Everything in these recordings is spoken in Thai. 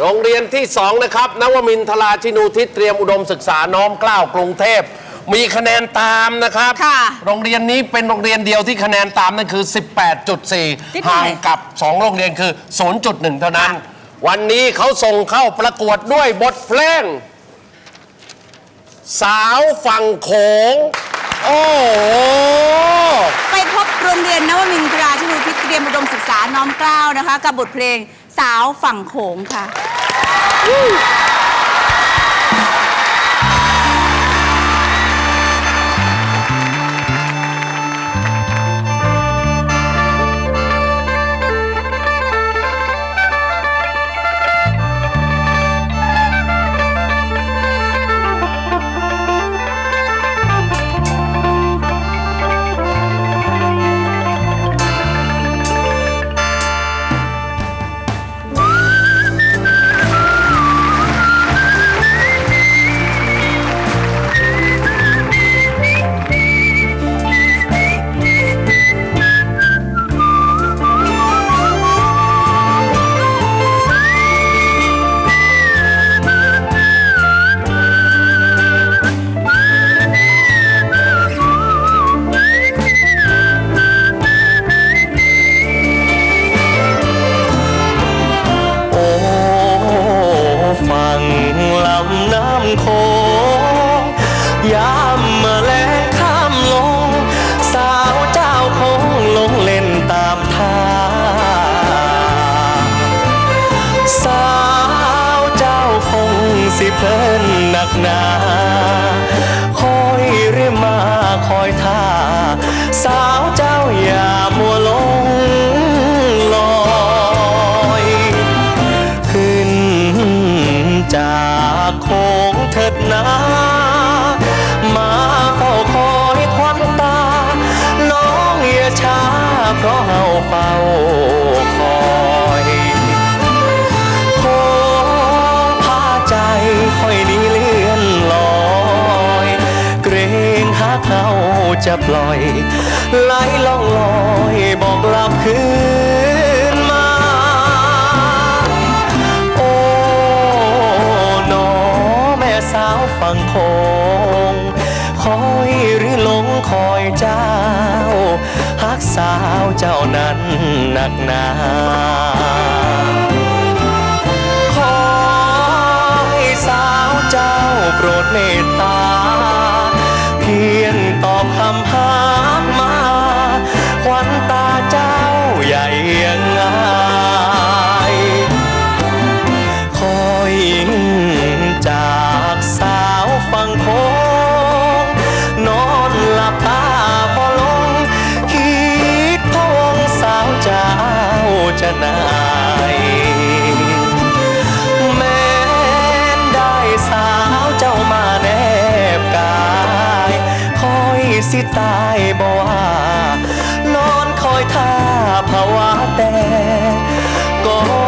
โรงเรียนที่ 2 นะครับ นวมินทราชินูทิศเตรียมอุดมศึกษาน้อมเกล้าวกรุงเทพ มีคะแนนตามนะครับ ค่ะ โรงเรียนนี้เป็นโรงเรียนเดียวที่คะแนนตามนั่นคือที่18.4 ห่างกับ 2 โรงเรียนคือ 0.1 เท่านั้นค่ะวันนี้เขาส่งเข้าประกวดด้วยบทเพลง สาวฝั่งโขง โอ้โห ไปพบโรงเรียนนวมินทราชนูทิศเตรียมอุดมศึกษาน้อมเกล้าวนะคะ กับบทเพลง สาวฝั่งโขงค่ะ โขงยามเมื่อแลงข้ามลง สาวเจ้าคงลงเล่นตามทางสาวเจ้าคงสิเพลินหนักหนาคอยเรียมาคอยท่าสาวเจ้า นามาเฝ้าคอยควันตา น้องอย่าช้าเพราะเฮาเฝ้าคอยโค้งพาใจค่อยนี้เลื่อนลอย เกรงหากเขาจะปล่อยไหลล่องลอยบอกกลับคืนาวฝั่งโคง คอยหรือหลงคอยเจ้าฮักสาวเจ้านั้นหนักหนาขอให้สาวเจ้าโปรดเมตตา เพียง จะนายแม้นได้สาวเจ้ามาแนบกายคอยสิตายบ่ว่านอนคอยท่าภาวะแต่ก็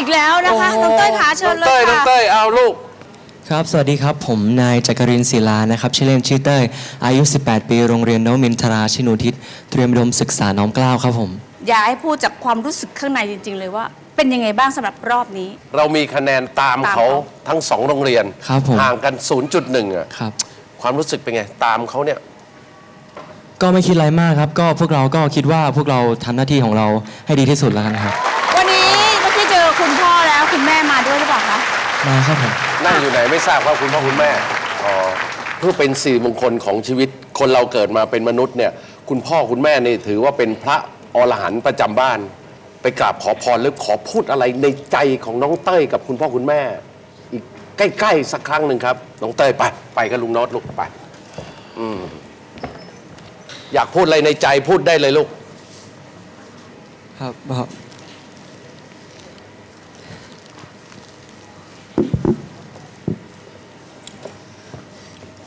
อีกแล้วนะคะน้องเต้ยขาเชิญเลน้องเต้ยยน้องค่ะ เต้ยเอาลูก ครับ สวัสดีครับ ผมนายจักรินทร์ศิลา นะครับ ชื่อเล่นชื่อเต้ย อายุ 18 ปี โรงเรียนนวมินทราชินูทิศ เตรียมอุดมศึกษาน้อมเกล้าครับผม อยากให้พูดจากความรู้สึกข้างในจริง ๆ เลยว่า เป็นยังไงบ้างสำหรับรอบนี้ เรามีคะแนนตามตามเขาเขา ทั้งสองโรงเรียนครับผม ห่างกัน 0.1อะครับ ความรู้สึกเป็นไง ตามเขาเนี่ย ก็ไม่คิดอะไรมากครับ ก็พวกเราก็คิดว่าพวกเราทำหน้าที่ของเราให้ดีที่สุดแล้วกันครับ คะมาครับผมนั่งอยู่ไหนไม่ทราบว่าคุณพ่อคุณแม่อ๋อเพื่อเป็นสิริมงคลของชีวิตคนเราเกิดมาเป็นมนุษย์เนี่ยคุณพ่อคุณแม่นี่ถือว่าเป็นพระอรหันต์ประจำบ้าน ไปกราบขอพรหรือขอพูดอะไรในใจของน้องเต้ยกับคุณพ่อคุณแม่ อีกใกล้ๆสักครั้งหนึ่งครับ น้องเต้ยไป ไปกับลุงโน้ตลูกไปอืมอยากพูดอะไรในใจพูดได้เลยลูก ครับบอก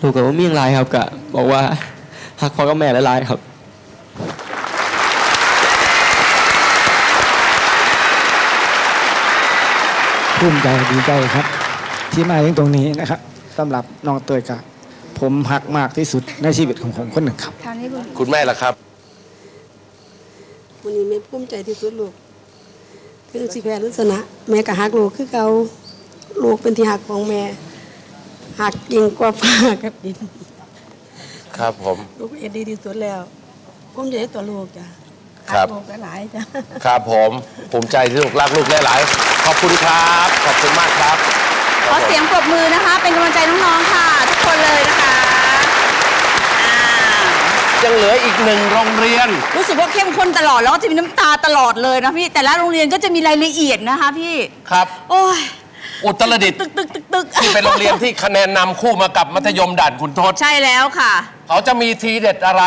ลูกกับว่ามีอย่างไรครับกะบอกว่าหักพ่อกับแม่หลายๆครับภูมิใจดีใจครับ ที่มาถึงตรงนี้นะครับสำหรับน้องเตยกับผมหักมากที่สุดในชีวิตของผมคนหนึ่งครับทางนี้คุณคุณแม่ล่ะครับ วันนี้แม่ภูมิใจที่สุดลูกถึงสิแพ้หรือชนะ แม่ก็หักลูกคือเขาลูกเป็นที่หักของแม่ หักยิ่งกว่าฟ้ากับดินครับผม ลูกเอ็ดดีที่สุดแล้วภูมิใจในตัวลูกจ้ะครับหักลูกหลายๆจ้ะ ครับผมภูมิใจที่ลูกรักลูกหลายๆขอบคุณครับ ขอบคุณมากครับขอเสียงปรบมือนะคะ เป็นกำลังใจน้องๆค่ะ ทุกคนเลยนะคะอ่ายังเหลืออีกหนึ่งโรงเรียน รู้สึกว่าเข้มข้นตลอดแล้วก็จะมีน้ำตาตลอดเลยนะพี่แต่ละโรงเรียนก็จะมีรายละเอียดนะคะพี่ ครับ โอ้ย อุตรดิตถ์ตึกตึกตึกตึกที่เป็นโรงเรียนที่คะแนนนำคู่มากับมัธยมด่านขุนทศใช่แล้วค่ะ เขาจะมีทีเด็ดอะไร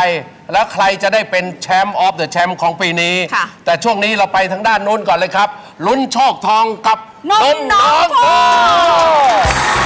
แล้วใครจะได้เป็นแชมป์ออฟเดอะแชมป์ของปีนี้ ค่ะ แต่ช่วงนี้เราไปทางด้านนู้นก่อนเลยครับ ลุ้นโชคทองกับน้องๆๆโพ